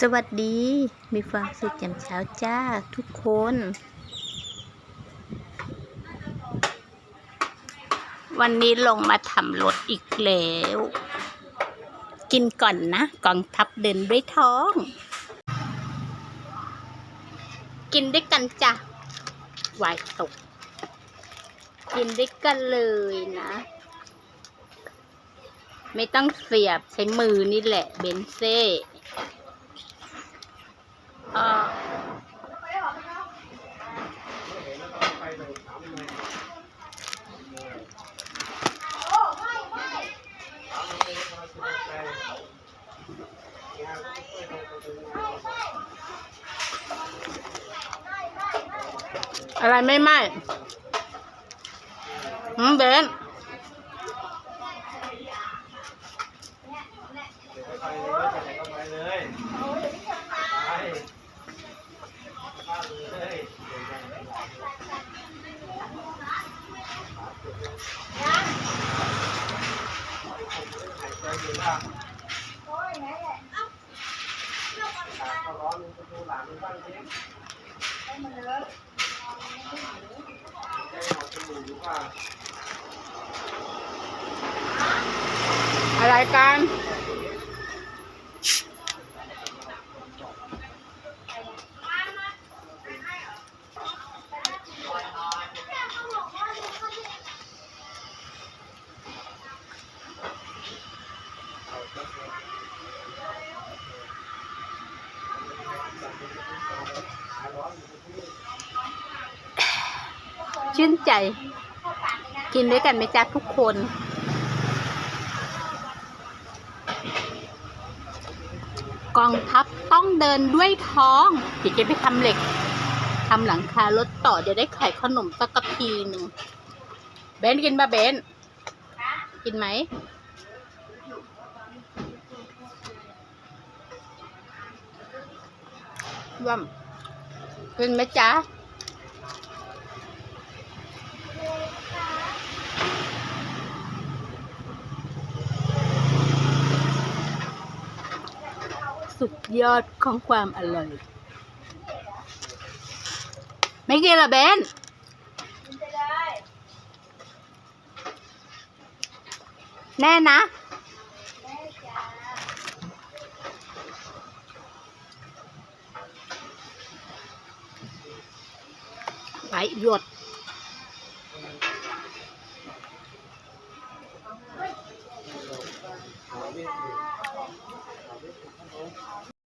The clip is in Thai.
สวัสดี มีความสุขแจ่มเช้าจ้าทุกคน วันนี้ลงมาทำรถอีกแล้ว กินก่อนนะกองทัพเดินด้วยท้อง กินด้วยกันจ้ะวายตก กินด้วยกันเลยนะ ไม่ต้องเสียบใช้มือนี่แหละเบนเซ่ อ่ออะไรไม่ไหมอืมเบน ไปเลยไปไหนก็ไปเลยไปข้าเลยก็ร้อนไปดูหลานมันบ้างสิใจหอดจมูกหรือเปล่า อะไรกัน ชื่นใจ กินด้วยกันไหมจ๊ะทุกคน กองทัพต้องเดินด้วยท้องเดี๋ยวจะไปทำเหล็กทำหลังคารถต่อ เดี๋ยวได้ขายขนมสักกะทีหนึ่งเบนกินปะเบนกินไหมร่วมกินไหมจ๊ะ สุดยอดของความอร่อย ไม่กินเหรอเบนแน่นะไปหยด